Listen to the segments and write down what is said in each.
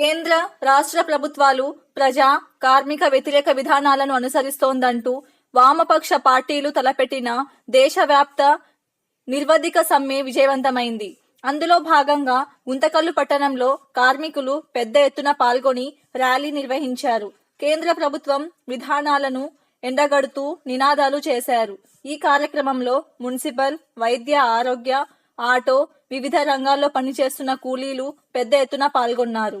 కేంద్ర రాష్ట్ర ప్రభుత్వాలు ప్రజా కార్మిక వ్యతిరేక విధానాలను అనుసరిస్తోందంటూ వామపక్ష పార్టీలు తలపెట్టిన దేశవ్యాప్త నిర్వధిక సమ్మె విజయవంతమైంది. అందులో భాగంగా గుంతకల్లు పట్టణంలో కార్మికులు పెద్ద ఎత్తున పాల్గొని ర్యాలీ నిర్వహించారు. కేంద్ర ప్రభుత్వం విధానాలను ఎండగడుతూ నినాదాలు చేశారు. ఈ కార్యక్రమంలో మున్సిపల్ వైద్య ఆరోగ్య ఆటో వివిధ రంగాల్లో పనిచేస్తున్న కూలీలు పెద్ద ఎత్తున పాల్గొన్నారు.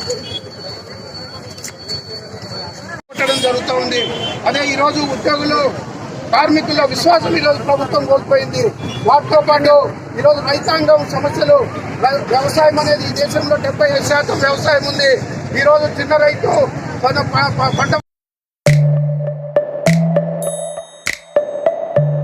జరుగుతూ ఉంది. అదే ఈ రోజు ఉద్యోగులు కార్మికుల విశ్వాసం ఈరోజు ప్రభుత్వం కోల్పోయింది. వాటితో పాటు ఈ రోజు రైతాంగం సమస్యలు వ్యవసాయం అనేది ఈ దేశంలో డెబ్బై ఐదు శాతం వ్యవసాయం ఉంది. ఈ రోజు చిన్న రైతు తన పంట